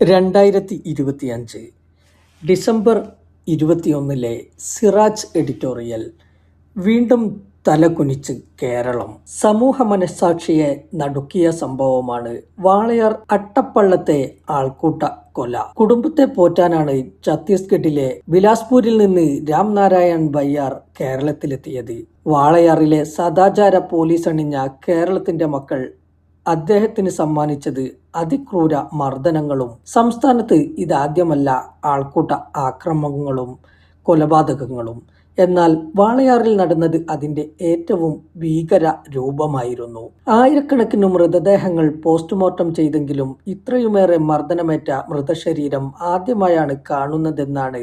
രണ്ടായിരത്തി ഇരുപത്തിയഞ്ച് ഡിസംബർ ഇരുപത്തിയൊന്നിലെ സിറാജ് എഡിറ്റോറിയൽ വീണ്ടും തലകുനിച്ച് കേരളം. സമൂഹ മനസ്സാക്ഷിയെ നടുക്കിയ സംഭവമാണ് വാളയാർ അട്ടപ്പള്ളത്തെ ആൾക്കൂട്ട കൊല. കുടുംബത്തെ പോറ്റാനാണ് ഛത്തീസ്ഗഡിലെ ബിലാസ്പൂരിൽ നിന്ന് രാംനാരായൺ ബയ്യാർ കേരളത്തിലെത്തിയത്. വാളയാറിലെ സദാചാര പോലീസ് അണിഞ്ഞ കേരളത്തിന്റെ മക്കൾ അദ്ദേഹത്തിന് സമ്മാനിച്ചത് അതിക്രൂര മർദ്ദനങ്ങളും സംസ്ഥാനത്ത് ഇതാദ്യമല്ല ആൾക്കൂട്ട ആക്രമണങ്ങളും കൊലപാതകങ്ങളും. എന്നാൽ വാളയാറിൽ നടന്നത് അതിന്റെ ഏറ്റവും ഭീകര രൂപമായിരുന്നു. ആയിരക്കണക്കിന് മൃതദേഹങ്ങൾ പോസ്റ്റ്മോർട്ടം ചെയ്തെങ്കിലും ഇത്രയുമേറെ മർദ്ദനമേറ്റ മൃതശരീരം ആദ്യമായാണ് കാണുന്നതെന്നാണ്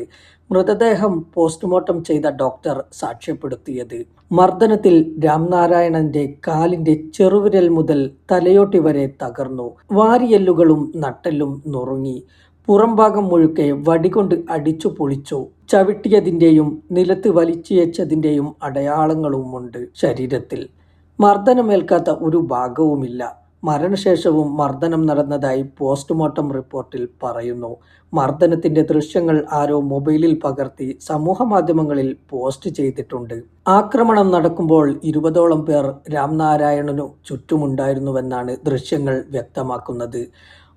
മൃതദേഹം പോസ്റ്റ്മോർട്ടം ചെയ്ത ഡോക്ടർ സാക്ഷ്യപ്പെടുത്തിയത്. മർദ്ദനത്തിൽ രാംനാരായണന്റെ കാലിന്റെ ചെറുവിരൽ മുതൽ തലയോട്ടി വരെ തകർന്നു. വാരിയെല്ലുകളും നട്ടെല്ലും നുറുങ്ങി. പുറംഭാഗം മുഴുക്കെ വടികൊണ്ട് അടിച്ചു പൊളിച്ചു. ചവിട്ടിയതിന്റെയും നിലത്ത് വലിച്ചിയച്ചതിന്റെയും അടയാളങ്ങളുമുണ്ട് ശരീരത്തിൽ. മർദ്ദനമേൽക്കാത്ത ഒരു ഭാഗവുമില്ല. മരണശേഷവും മർദ്ദനം നടന്നതായി പോസ്റ്റ്മോർട്ടം റിപ്പോർട്ടിൽ പറയുന്നു. മർദ്ദനത്തിന്റെ ദൃശ്യങ്ങൾ ആരോ മൊബൈലിൽ പകർത്തി സമൂഹ മാധ്യമങ്ങളിൽ പോസ്റ്റ് ചെയ്തിട്ടുണ്ട്. ആക്രമണം നടക്കുമ്പോൾ ഇരുപതോളം പേർ രാംനാരായണനു ചുറ്റുമുണ്ടായിരുന്നുവെന്നാണ് ദൃശ്യങ്ങൾ വ്യക്തമാക്കുന്നത്.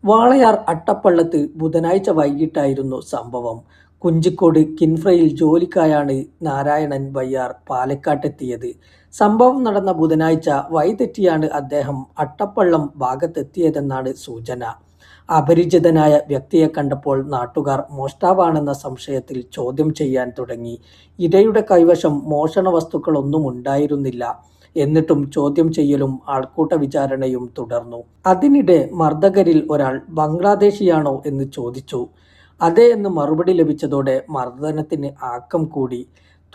വാളയാർ അട്ടപ്പള്ളത്ത് ബുധനാഴ്ച വൈകിട്ടായിരുന്നു സംഭവം. കുഞ്ചിക്കോട് കിൻഫ്രയിൽ ജോലിക്കായാണ് നാരായണൻ വയ്യാർ പാലക്കാട്ടെത്തിയത്. സംഭവം നടന്ന ബുധനാഴ്ച വൈതെറ്റിയാണ് അദ്ദേഹം അട്ടപ്പള്ളം ഭാഗത്തെത്തിയതെന്നാണ് സൂചന. അപരിചിതനായ വ്യക്തിയെ കണ്ടപ്പോൾ നാട്ടുകാർ മോഷ്ടാവാണെന്ന സംശയത്തിൽ ചോദ്യം ചെയ്യാൻ തുടങ്ങി. ഇരയുടെ കൈവശം മോഷണ വസ്തുക്കളൊന്നും ഉണ്ടായിരുന്നില്ല. എന്നിട്ടും ചോദ്യം ചെയ്യലും ആൾക്കൂട്ട വിചാരണയും തുടർന്നു. അതിനിടെ മർദ്ദകരിൽ ഒരാൾ ബംഗ്ലാദേശിയാണോ എന്ന് ചോദിച്ചു. അതെ എന്ന് മറുപടി ലഭിച്ചതോടെ മർദ്ദനത്തിന് ആക്കം കൂടി.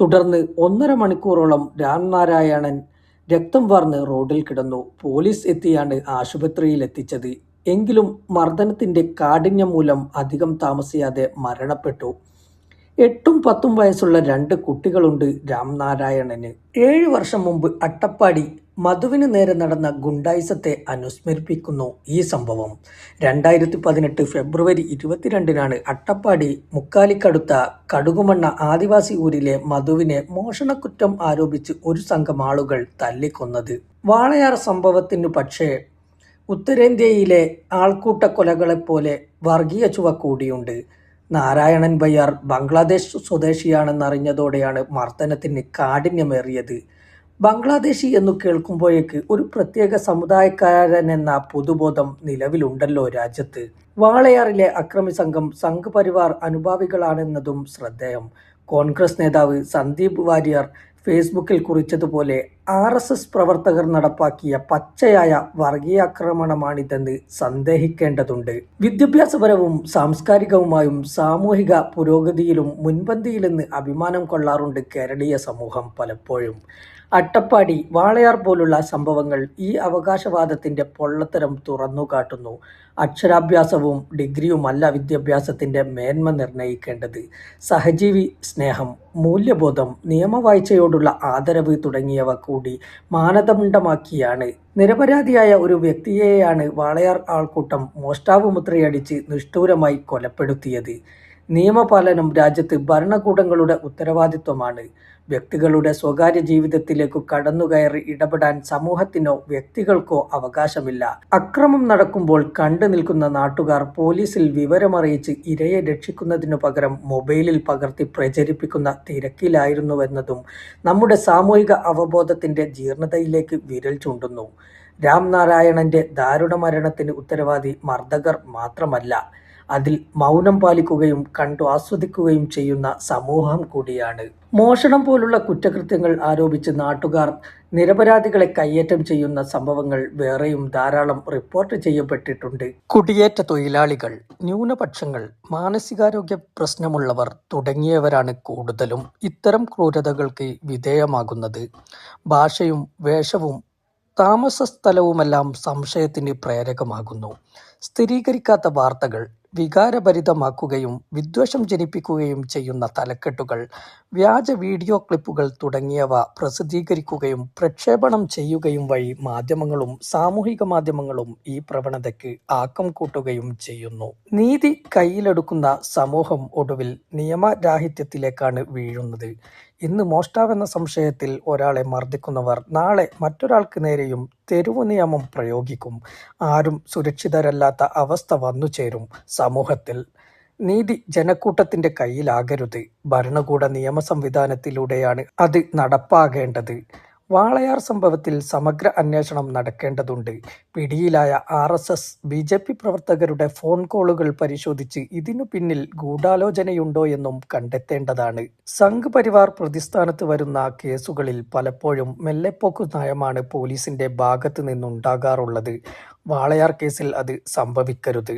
തുടർന്ന് ഒന്നര മണിക്കൂറോളം രാംനാരായണൻ രക്തം വാർന്ന് റോഡിൽ കിടന്നു. പോലീസ് എത്തിയാണ് ആശുപത്രിയിൽ എത്തിച്ചത്. എങ്കിലും മർദ്ദനത്തിന്റെ കാഠിന്യം മൂലം അധികം താമസിയാതെ മരണപ്പെട്ടു. എട്ടും പത്തും വയസ്സുള്ള രണ്ട് കുട്ടികളുണ്ട് രാംനാരായണന്. ഏഴു വർഷം മുമ്പ് അട്ടപ്പാടി മധുവിന് നേരെ നടന്ന ഗുണ്ടായിസത്തെ അനുസ്മരിപ്പിക്കുന്നു ഈ സംഭവം. രണ്ടായിരത്തി പതിനെട്ട് ഫെബ്രുവരി ഇരുപത്തിരണ്ടിനാണ് അട്ടപ്പാടി മുക്കാലിക്കടുത്ത കടുകുമണ്ണ ആദിവാസി ഊരിലെ മധുവിനെ മോഷണക്കുറ്റം ആരോപിച്ച് ഒരു സംഘം ആളുകൾ തല്ലിക്കൊന്നത്. വാളയാർ സംഭവത്തിനു പക്ഷേ ഉത്തരേന്ത്യയിലെ ആൾക്കൂട്ട കൊലകളെപ്പോലെ വർഗീയ ചുവ കൂടിയുണ്ട്. നാരായണൻ ബയ്യാർ ബംഗ്ലാദേശ് സ്വദേശിയാണെന്നറിഞ്ഞതോടെയാണ് മർദ്ദനത്തിന് കാഠിന്യമേറിയത്. ബംഗ്ലാദേശി എന്നു കേൾക്കുമ്പോഴേക്ക് ഒരു പ്രത്യേക സമുദായക്കാരൻ എന്ന പൊതുബോധം നിലവിലുണ്ടല്ലോ രാജ്യത്ത്. വാളയാറിലെ അക്രമി സംഘം സംഘ് പരിവാർ അനുഭാവികളാണെന്നതും ശ്രദ്ധേയം. കോൺഗ്രസ് നേതാവ് സന്ദീപ് വാര്യർ ഫേസ്ബുക്കിൽ കുറിച്ചതുപോലെ ആർ എസ് എസ് പ്രവർത്തകർ നടപ്പാക്കിയ പച്ചയായ വർഗീയാക്രമണമാണിതെന്ന് സന്ദേഹിക്കേണ്ടതുണ്ട്. വിദ്യാഭ്യാസപരവും സാംസ്കാരികവുമായും സാമൂഹിക പുരോഗതിയിലും മുൻപന്തിയിലെന്ന് അഭിമാനം കൊള്ളാറുണ്ട് കേരളീയ സമൂഹം പലപ്പോഴും. അട്ടപ്പാടി വാളയാർ പോലുള്ള സംഭവങ്ങൾ ഈ അവകാശവാദത്തിന്റെ പൊള്ളത്തരം തുറന്നുകാട്ടുന്നു അക്ഷരാഭ്യാസവും ഡിഗ്രിയുമല്ല വിദ്യാഭ്യാസത്തിന്റെ മേന്മ നിർണയിക്കേണ്ടത് സഹജീവി സ്നേഹം മൂല്യബോധം നിയമവാഴ്ചയോടുള്ള ആദരവ് തുടങ്ങിയവ കൂടി മാനദണ്ഡമാക്കിയാണ്. നിരപരാധിയായ ഒരു വ്യക്തിയെയാണ് വാളയാർ ആൾക്കൂട്ടം മോഷ്ടാവ് മുദ്രയടിച്ച് നിഷ്ഠൂരമായി കൊലപ്പെടുത്തിയത്. നിയമപാലനം രാജ്യത്ത് ഭരണകൂടങ്ങളുടെ ഉത്തരവാദിത്വമാണ്. വ്യക്തികളുടെ സ്വകാര്യ ജീവിതത്തിലേക്ക് കടന്നുകയറി ഇടപെടാൻ സമൂഹത്തിനോ വ്യക്തികൾക്കോ അവകാശമില്ല. അക്രമം നടക്കുമ്പോൾ കണ്ടു നിൽക്കുന്ന നാട്ടുകാർ പോലീസിൽ വിവരമറിയിച്ച് ഇരയെ രക്ഷിക്കുന്നതിനു പകരം മൊബൈലിൽ പകർത്തി പ്രചരിപ്പിക്കുന്ന തിരക്കിലായിരുന്നുവെന്നതും നമ്മുടെ സാമൂഹിക അവബോധത്തിന്റെ ജീർണതയിലേക്ക് വിരൽ ചൂണ്ടുന്നു. രാംനാരായണന്റെ ദാരുണ മരണത്തിന് ഉത്തരവാദി മർദ്ദകർ മാത്രമല്ല. അതിൽ മൗനം പാലിക്കുകയും കണ്ടു ആസ്വദിക്കുകയും ചെയ്യുന്ന സമൂഹം കൂടിയാണ്. മോഷണം പോലുള്ള കുറ്റകൃത്യങ്ങൾ ആരോപിച്ച് നാട്ടുകാർ നിരപരാധികളെ കയ്യേറ്റം ചെയ്യുന്ന സംഭവങ്ങൾ വേറെയും ധാരാളം റിപ്പോർട്ട് ചെയ്യപ്പെട്ടിട്ടുണ്ട്. കുടിയേറ്റ തൊഴിലാളികൾ ന്യൂനപക്ഷങ്ങൾ മാനസികാരോഗ്യ പ്രശ്നമുള്ളവർ തുടങ്ങിയവരാണ് കൂടുതലും ഇത്തരം ക്രൂരതകൾക്ക് വിധേയമാകുന്നത്. ഭാഷയും വേഷവും താമസ സ്ഥലവുമെല്ലാം സംശയത്തിന് പ്രേരകമാകുന്നു. സ്ഥിരീകരിക്കാത്ത വാർത്തകൾ വികാരഭരിതമാക്കുകയും വിദ്വേഷം ജനിപ്പിക്കുകയും ചെയ്യുന്ന തലക്കെട്ടുകൾ, വ്യാജ വീഡിയോ ക്ലിപ്പുകൾ തുടങ്ങിയവ പ്രസിദ്ധീകരിക്കുകയും പ്രക്ഷേപണം ചെയ്യുകയും വഴി മാധ്യമങ്ങളും സാമൂഹിക മാധ്യമങ്ങളും ഈ പ്രവണതയ്ക്ക് ആക്കം കൂട്ടുകയും ചെയ്യുന്നു. നീതി കയ്യിലെടുക്കുന്ന സമൂഹം ഒടുവിൽ നിയമരാഹിത്യത്തിലേക്കാണ് വീഴുന്നത്. ഇന്ന് മോഷ്ടാവെന്ന സംശയത്തിൽ ഒരാളെ മർദ്ദിക്കുന്നവർ നാളെ മറ്റൊരാൾക്ക് നേരെയും തെരുവുനിയമം പ്രയോഗിക്കും. ആരും സുരക്ഷിതരല്ലാത്ത അവസ്ഥ വന്നു ചേരും സമൂഹത്തിൽ. നീതി ജനക്കൂട്ടത്തിന്റെ കയ്യിലാകരുത് ഭരണകൂട നിയമ സംവിധാനത്തിലൂടെയാണ് അത് നടപ്പാകേണ്ടത്. വാളയാർ സംഭവത്തിൽ സമഗ്ര അന്വേഷണം നടക്കേണ്ടതുണ്ട്. പിടിയിലായ R. S. S, B J P പ്രവർത്തകരുടെ ഫോൺ കോളുകൾ പരിശോധിച്ച് ഇതിനു പിന്നിൽ ഗൂഢാലോചനയുണ്ടോ എന്നും കണ്ടെത്തേണ്ടതാണ്. സംഘ് പരിവാർ പ്രതിസ്ഥാനത്ത് വരുന്ന കേസുകളിൽ പലപ്പോഴും മെല്ലെപ്പോക്കു നയമാണ് പോലീസിന്റെ ഭാഗത്ത് നിന്നുണ്ടാകാറുള്ളത്. വാളയാർ കേസിൽ അത് സംഭവിക്കരുത്.